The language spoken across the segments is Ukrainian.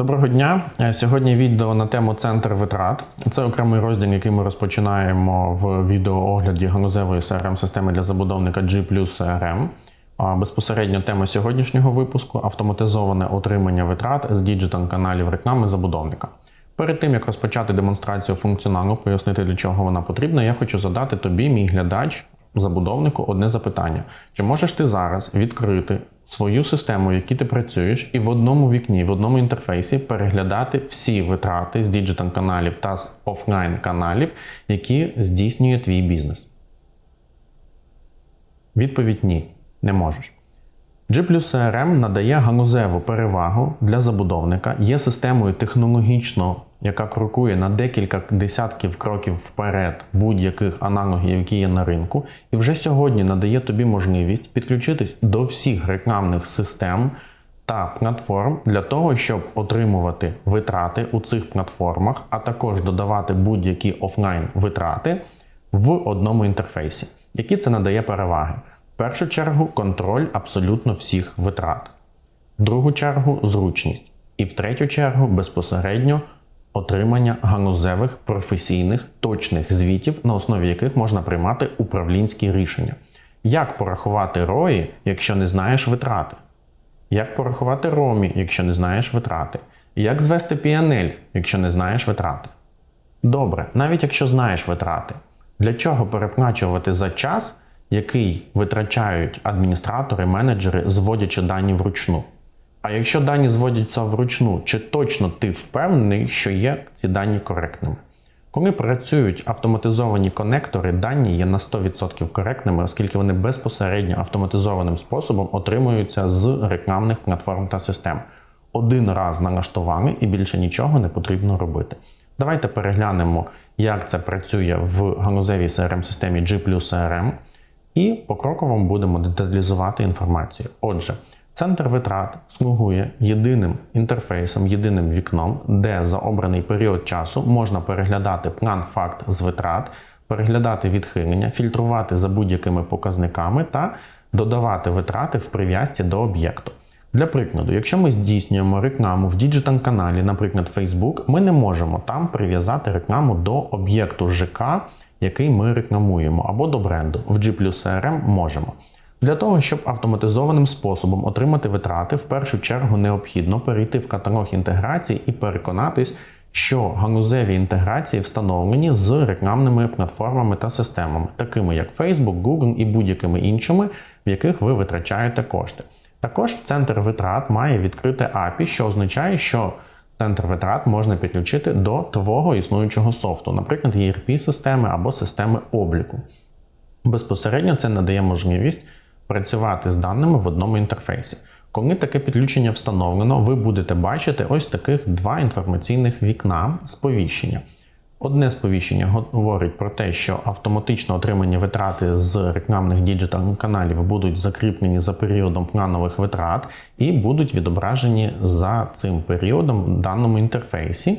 Доброго дня. Е, Сьогодні відео на тему центр витрат. Це окремий розділ, який ми розпочинаємо в відеоогляді ганузевої crm системи для забудовника G CRM. Безпосередньо тема сьогоднішнього випуску автоматизоване отримання витрат з діджитал каналів реклами забудовника. Перед тим як розпочати демонстрацію функціоналу, пояснити для чого вона потрібна, я хочу задати тобі, мій глядач, забудовнику, одне запитання: чи можеш ти зараз відкрити свою систему, в якій ти працюєш, і в одному вікні, в одному інтерфейсі переглядати всі витрати з діджитал каналів та з офлайн каналів, які здійснює твій бізнес? Відповідь ні, не можеш. G CRM надає ганузеву перевагу для забудовника, є системою технологічно, яка крокує на декілька десятків кроків вперед будь-яких аналогів, які є на ринку, і вже сьогодні надає тобі можливість підключитись до всіх рекламних систем та платформ для того, щоб отримувати витрати у цих платформах, а також додавати будь-які офлайн витрати в одному інтерфейсі. Які це надає переваги? В першу чергу контроль абсолютно всіх витрат, в другу чергу зручність, і в третю чергу безпосередньо отримання ганузевих професійних точних звітів, на основі яких можна приймати управлінські рішення. Як порахувати ROI, якщо не знаєш витрати? Як порахувати ромі, якщо не знаєш витрати? Як звести PNL, якщо не знаєш витрати? Добре, навіть якщо знаєш витрати, для чого переплачувати за час, який витрачають адміністратори, менеджери, зводячи дані вручну? А якщо дані зводяться вручну, чи точно ти впевнений, що є ці дані коректними? Коли працюють автоматизовані конектори, дані є на 100% коректними, оскільки вони безпосередньо автоматизованим способом отримуються з рекламних платформ та систем. Один раз налаштували і більше нічого не потрібно робити. Давайте переглянемо, як це працює в ганузевій crm системі G CRM, і покроково будемо деталізувати інформацію. Отже, Центр витрат слугує єдиним інтерфейсом, єдиним вікном, де за обраний період часу можна переглядати план факт з витрат, переглядати відхилення, фільтрувати за будь-якими показниками та додавати витрати в прив'язці до об'єкту. Для прикладу, якщо ми здійснюємо рекламу в діджитал каналі, наприклад, Facebook, ми не можемо там прив'язати рекламу до об'єкту ЖК, який ми рекламуємо, або до бренду. В G CRM можемо. Для того, щоб автоматизованим способом отримати витрати, в першу чергу необхідно перейти в каталог інтеграції і переконатись, що ганузеві інтеграції встановлені з рекламними платформами та системами, такими як Facebook, Google і будь-якими іншими, в яких ви витрачаєте кошти. Також центр витрат має відкрите API, що означає, що центр витрат можна підключити до твого існуючого софту, наприклад, ERP-системи або системи обліку. Безпосередньо це надає можливість працювати з даними в одному інтерфейсі. Коли таке підключення встановлено, ви будете бачити ось таких два інформаційних вікна сповіщення. Одне сповіщення говорить про те, що автоматично отримані витрати з рекламних діджитал каналів будуть закріплені за періодом планових витрат і будуть відображені за цим періодом в даному інтерфейсі.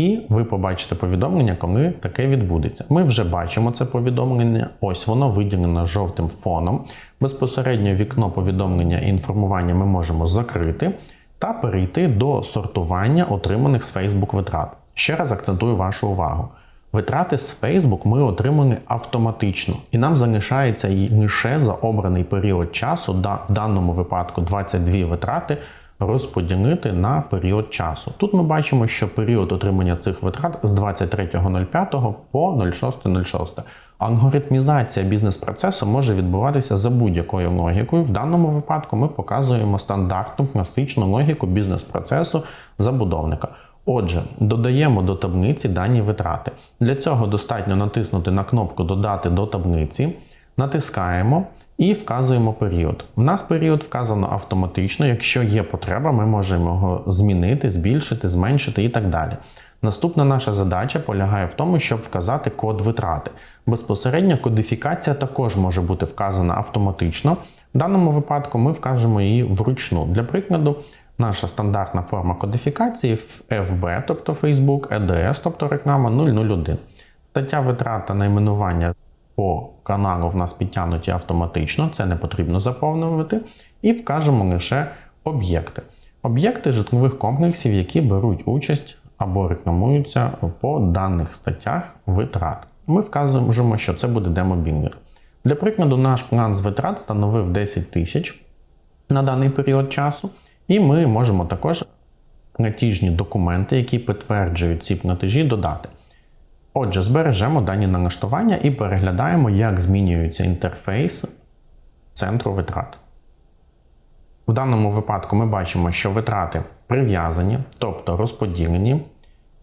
І ви побачите повідомлення, коли таке відбудеться. Ми вже бачимо це повідомлення. Ось воно виділено жовтим фоном. Безпосередньо вікно повідомлення і інформування ми можемо закрити та перейти до сортування отриманих з Facebook витрат. Ще раз акцентую вашу увагу. Витрати з Facebook ми отримали автоматично, і нам залишається лише за обраний період часу, в даному випадку 22 витрати розподілити на період часу. Тут ми бачимо, що період отримання цих витрат з 23.05 по 06.06. Алгоритмізація бізнес-процесу може відбуватися за будь-якою логікою. В даному випадку ми показуємо стандартну класичну логіку бізнес-процесу забудовника. Отже, додаємо до таблиці дані витрати. Для цього достатньо натиснути на кнопку Додати до таблиці, натискаємо і вказуємо період. У нас період вказано автоматично. Якщо є потреба, ми можемо його змінити, збільшити, зменшити і так далі. Наступна наша задача полягає в тому, щоб вказати код витрати. Безпосередньо кодифікація також може бути вказана автоматично. В даному випадку ми вкажемо її вручну. Для прикладу, наша стандартна форма кодифікації FB, тобто Facebook, EDS, тобто реклама 001. Стаття витрата найменування по каналу в нас підтягнуті автоматично, це не потрібно заповнювати. І вкажемо лише об'єкти. Об'єкти житлових комплексів, які беруть участь або рекламуються по даних статтях витрат. Ми вказуємо, що це буде демобілер. Для прикладу, наш план з витрат становив 10 тисяч на даний період часу, і ми можемо також платіжні документи, які підтверджують ці платежі, додати. Отже, збережемо дані налаштування і переглядаємо, як змінюється інтерфейс центру витрат. У даному випадку ми бачимо, що витрати прив'язані, тобто розподілені.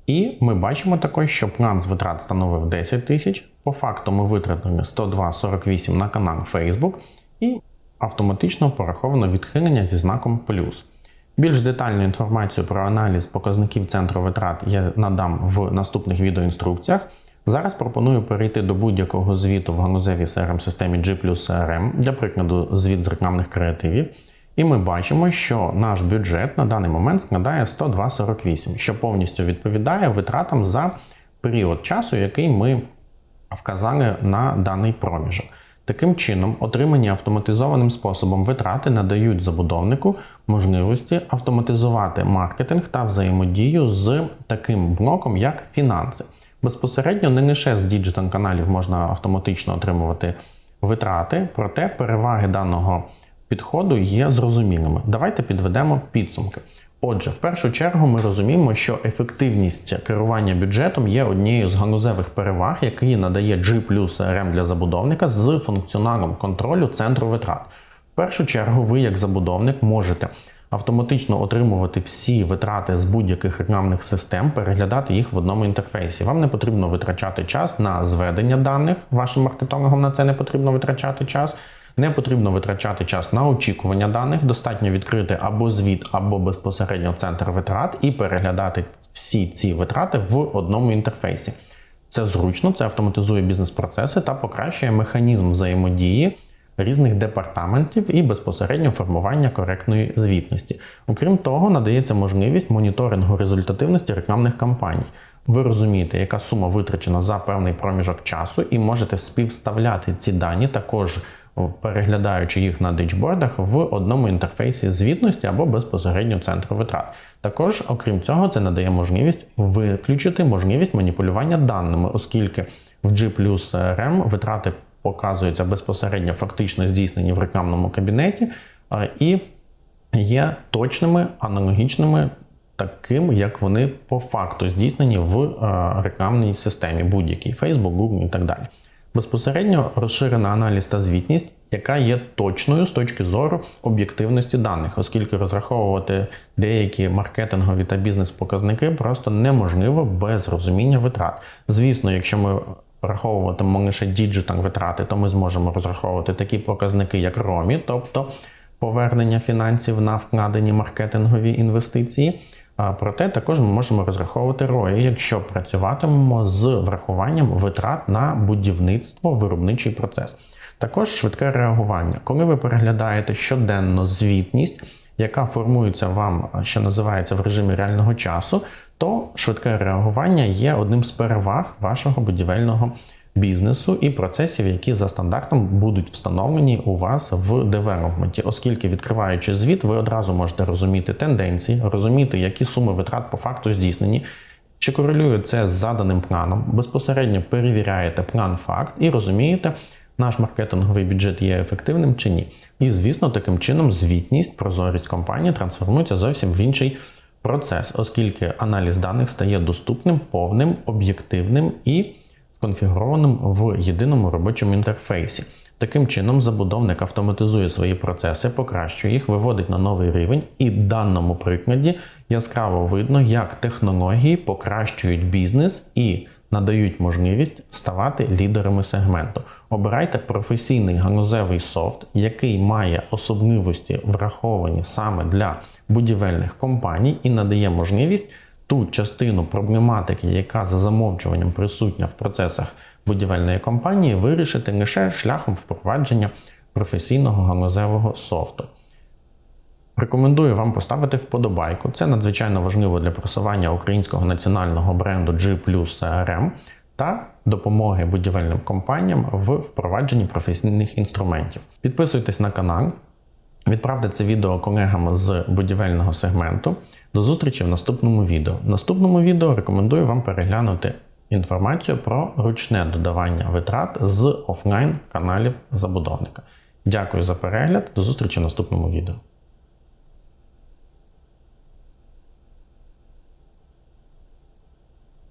І ми бачимо також, що план з витрат становив 10 тисяч. По факту ми витратили 102,48 на канал Facebook і автоматично пораховано відхилення зі знаком плюс. Більш детальну інформацію про аналіз показників центру витрат я надам в наступних відеоінструкціях. Зараз пропоную перейти до будь-якого звіту в ганузевій crm системі G CRM, для прикладу, звіт з рекламних креативів. І ми бачимо, що наш бюджет на даний момент складає 102,48, що повністю відповідає витратам за період часу, який ми вказали на даний проміжок. Таким чином, отримані автоматизованим способом витрати надають забудовнику можливості автоматизувати маркетинг та взаємодію з таким блоком, як фінанси. Безпосередньо не лише з діджитал каналів можна автоматично отримувати витрати, проте переваги даного підходу є зрозумілими. Давайте підведемо підсумки. Отже, в першу чергу ми розуміємо, що ефективність керування бюджетом є однією з ганузевих переваг, які надає G плюс RM для забудовника з функціоналом контролю центру витрат. В першу чергу, ви, як забудовник, можете автоматично отримувати всі витрати з будь-яких рекламних систем, переглядати їх в одному інтерфейсі. Вам не потрібно витрачати час на зведення даних, вашим маркетологам на це не потрібно витрачати час. Не потрібно витрачати час на очікування даних, достатньо відкрити або звіт, або безпосередньо центр витрат і переглядати всі ці витрати в одному інтерфейсі. Це зручно, це автоматизує бізнес-процеси та покращує механізм взаємодії різних департаментів і безпосередньо формування коректної звітності. Окрім того, надається можливість моніторингу результативності рекламних кампаній. Ви розумієте, яка сума витрачена за певний проміжок часу, і можете співставляти ці дані також переглядаючи їх на дичбордах в одному інтерфейсі звітності або безпосередньо центру витрат. Також, окрім цього, це надає можливість виключити можливість маніпулювання даними, оскільки в G плюс RM витрати показуються безпосередньо фактично здійснені в рекламному кабінеті і є точними, аналогічними. Таким, як вони по факту здійснені в рекламній системі, будь-якій Facebook, Google і так далі. Безпосередньо розширена аналіз та звітність, яка є точною з точки зору об'єктивності даних, оскільки розраховувати деякі маркетингові та бізнес-показники просто неможливо без розуміння витрат. Звісно, якщо ми враховуватимемо лише діджитал витрати, то ми зможемо розраховувати такі показники, як ROMI, тобто повернення фінансів на вкладені маркетингові інвестиції. Проте також ми можемо розраховувати ROI, якщо працюватимемо з врахуванням витрат на будівництво, виробничий процес. Також швидке реагування. Коли ви переглядаєте щоденно звітність, яка формується вам, що називається в режимі реального часу, то швидке реагування є одним з переваг вашого будівельного бізнесу і процесів, які за стандартом будуть встановлені у вас в девелопменті, оскільки відкриваючи звіт, ви одразу можете розуміти тенденції, розуміти, які суми витрат по факту здійснені. Чи корелює це з заданим планом, безпосередньо перевіряєте план факт і розумієте, наш маркетинговий бюджет є ефективним чи ні. І, звісно, таким чином звітність, прозорість компанії трансформується зовсім в інший процес, оскільки аналіз даних стає доступним, повним, об'єктивним і сконфігурованим в єдиному робочому інтерфейсі. Таким чином, забудовник автоматизує свої процеси, покращує їх, виводить на новий рівень, і в даному прикладі яскраво видно, як технології покращують бізнес і надають можливість ставати лідерами сегменту. Обирайте професійний ганузевий софт, який має особливості враховані саме для будівельних компаній, і надає можливість ту частину проблематики, яка за замовчуванням присутня в процесах будівельної компанії, вирішити лише шляхом впровадження професійного ганузевого софту. Рекомендую вам поставити вподобайку. Це надзвичайно важливо для просування українського національного бренду G CRM та допомоги будівельним компаніям в впровадженні професійних інструментів. Підписуйтесь на канал. Відправте це відео колегам з будівельного сегменту. До зустрічі в наступному відео. В наступному відео рекомендую вам переглянути інформацію про ручне додавання витрат з офлайн каналів забудовника. Дякую за перегляд. До зустрічі в наступному відео.